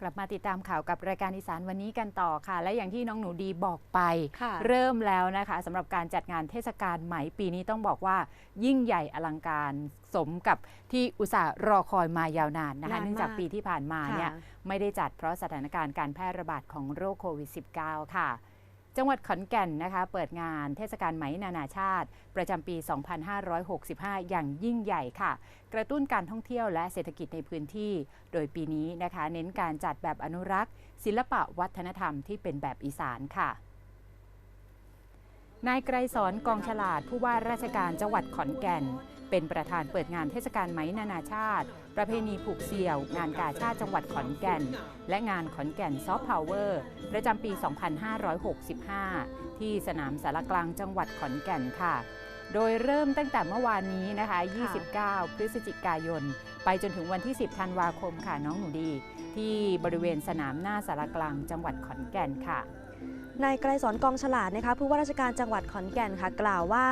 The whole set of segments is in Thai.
กลับมาติดตามข่าวกับรายการอีสานวันนี้กันต่อค่ะ และอย่างที่น้องหนูดีบอกไปค่ะเริ่มแล้วนะคะสำหรับการจัดงานเทศกาลไหมปีนี้ต้องบอกว่า ยิ่งใหญ่อลังการสมกับที่อุตส่าห์รอคอยมายาวนานนะคะนานมากเนื่องจากปีที่ผ่านมาเนี่ยค่ะไม่ได้จัดเพราะสถานการณ์การแพร่ระบาดของโรคโควิด -19 ค่ะ จังหวัดขอนแก่นนะคะ เปิดงานเทศกาลไหมนานาชาติ ประจำปี 2565 อย่างยิ่งใหญ่ค่ะ กระตุ้นการท่องเที่ยวและเศรษฐกิจในพื้นที่ โดยปีนี้นะคะ เน้นการจัดแบบอนุรักษ์ ศิลปะวัฒนธรรมที่เป็นแบบอีสานค่ะนายไกรสอนกองฉลาดผู้ว่าราชการจังหวัดขอนแก่น เป็นประธานเปิดงานเทศกาลไหมนานาชาติ ประเพณีผูกเสี่ยว งานกาชาติจังหวัดขอนแก่น และงานขอนแก่นซอฟต์พาวเวอร์ประจำปี 2565 ที่สนามสารกลางจังหวัดขอนแก่นค่ะ โดยเริ่มตั้งแต่เมื่อวานนี้นะคะ 29 พฤศจิกายน ไปจนถึงวันที่ 10 ธันวาคมค่ะน้องหนูดี ที่บริเวณสนามหน้าสารกลางจังหวัดขอนแก่นค่ะ นายไกรสอนกองฉลาดนะคะผู้ว่าราชการจังหวัดขอนแก่นค่ะกล่าวว่า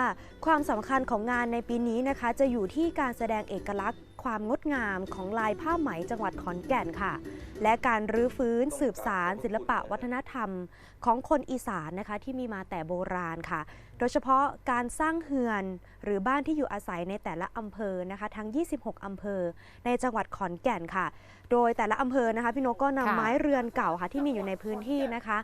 ความสำคัญของงานในปีนี้นะคะ จะอยู่ที่การแสดงเอกลักษณ์ ความงดงามของลายผ้าไหมจังหวัดขอนแก่นค่ะ และการรื้อฟื้นสืบสารศิลปะวัฒนธรรมของคนอีสานนะคะที่มีมาแต่โบราณค่ะ โดยเฉพาะการสร้างเฮือนหรือบ้านที่อยู่อาศัยในแต่ละอำเภอนะคะทั้ง 26 อำเภอ ในจังหวัดขอนแก่นค่ะ โดยแต่ละอำเภอนะคะพี่นกก็นำไม้เรือนเก่าค่ะที่มีอยู่ในพื้นที่นะคะ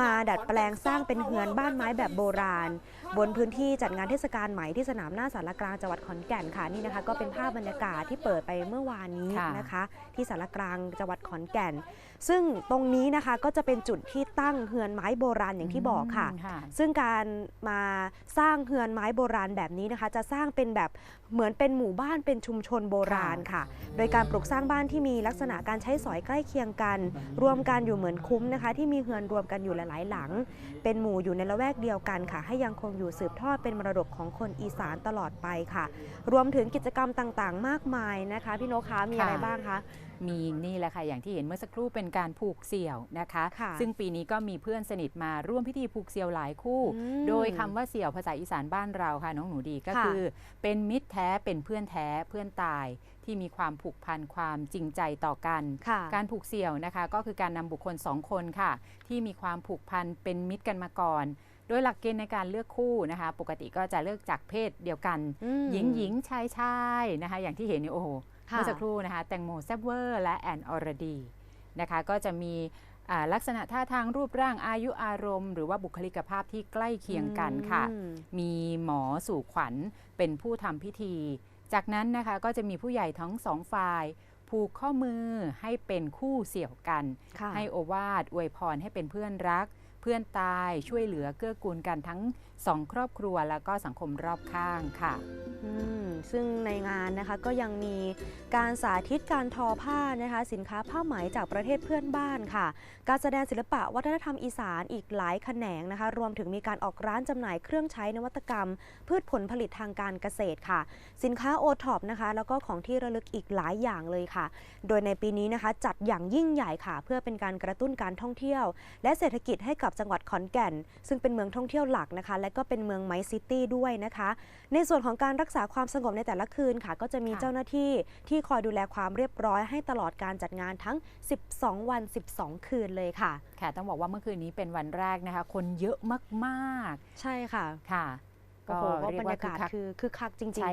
มาดัดแปลงสร้างเป็นเฮือนบ้านไม้แบบโบราณ บนพื้นที่จัดงานเทศกาลไหมที่สนามหน้าสารกลางจังหวัดขอนแก่นค่ะนี่นะคะ ก็เป็นภาพบรรยากาศที่เปิดไปเมื่อวานนี้ค่ะนะคะ ที่สารกลางจังหวัดขอนแก่น ซึ่งตรงนี้นะคะก็จะเป็นจุดที่ตั้งเฮือนไม้โบราณอย่างที่บอกค่ะมค่ะ ซึ่งการมาสร้างเฮือนไม้โบราณแบบนี้นะคะ จะสร้างเป็นแบบเหมือนเป็นหมู่บ้านเป็นชุมชนโบราณค่ะ โดยการปลูกสร้างบ้านที่มีลักษณะการใช้สอยใกล้เคียงกัน รวมกันอยู่เหมือนคุ้มนะคะ ที่มีเฮือนรวมกันอยู่หลาย ๆ หลัง เป็นหมู่อยู่ในละแวกเดียวกันค่ะ ให้ยังคงอยู่สืบทอดเป็นมรดกของคนอีสานตลอดไปค่ะ รวมถึงกิจกรรมต่าง ๆ มากมายนะคะพี่นกคะมีอะไรค่ะบ้างคะ มีนี่แหละค่ะอย่างที่เห็นเมื่อสักครู่เป็นการผูกเสี่ยวนะคะค่ะซึ่งปีนี้ก็มีเพื่อนสนิทมาร่วมพิธีผูกเสี่ยวหลายคู่อืมโดยคำว่าเสี่ยวภาษาอีสานบ้านเราค่ะน้องหนูดีก็ค่ะคือ เป็นมิตรแท้เป็นเพื่อนแท้เพื่อนตายที่มีความผูกพันความจริงใจต่อกันค่ะการผูกเสี่ยวนะคะ ก็คือการนำบุคคลสองคนค่ะ ที่มีความผูกพันเป็นมิตรกันมาก่อน โดยหลักเกณฑ์ในการเลือกคู่นะคะ ปกติก็จะเลือกจากเพศเดียวกันอืมหญิงหญิงชายชายนะคะ อย่างที่เห็นนี่โอ้โหค่ะเมื่อสักครู่นะคะ แตงโมแซบเวอร์และแอนอรดีนะคะ ก็จะมีอ่าลักษณะท่าทางรูปร่างอายุอารมณ์ หรือว่าบุคลิกภาพที่ใกล้เคียงกันค่ะอืมมีหมอสู่ขวัญเป็นผู้ทำพิธี จากนั้นนะคะก็จะมีผู้ใหญ่ทั้งสองฝ่ายผูกข้อมือให้เป็นคู่เสี่ยวกันค่ะให้โอวาทอวยพรให้เป็นเพื่อนรัก เพื่อนตายช่วยเหลือเกื้อกูลกันทั้งสองครอบครัวแล้วก็สังคมรอบข้างค่ะอืม ซึ่งในงานนะคะก็ยังมีการสาธิตการทอผ้านะคะสินค้าผ้าไหมจากประเทศเพื่อนบ้านค่ะ การแสดงศิลปะวัฒนธรรมอีสานอีกหลายแขนงนะคะ รวมถึงมีการออกร้านจำหน่ายเครื่องใช้นวัตกรรม พืชผลผลิตทางการเกษตรค่ะ สินค้าโอท็อปนะคะแล้วก็ของที่ระลึกอีกหลายอย่างเลยค่ะ โดยในปีนี้นะคะจัดอย่างยิ่งใหญ่ค่ะ เพื่อเป็นการกระตุ้นการท่องเที่ยว และเศรษฐกิจให้กับจังหวัดขอนแก่น ซึ่งเป็นเมืองท่องเที่ยวหลักนะคะ และก็เป็นเมืองไมซิตี้ด้วยนะคะ ในส่วนของการรักษาความสงบในแต่ละคืนค่ะ ก็จะมีค่ะเจ้าหน้าที่ที่คอยดูแลความเรียบร้อยให้ตลอดการจัดงานทั้ง 12 วัน 12 คืนเลยค่ะ ค่ะต้องบอกว่าเมื่อคืนนี้เป็นวันแรกนะคะ คนเยอะมากใช่ค่ะๆค่ะโอ้โหก็บรรยากาศคึคัคือคึกคักจริงใช่ๆค่ะ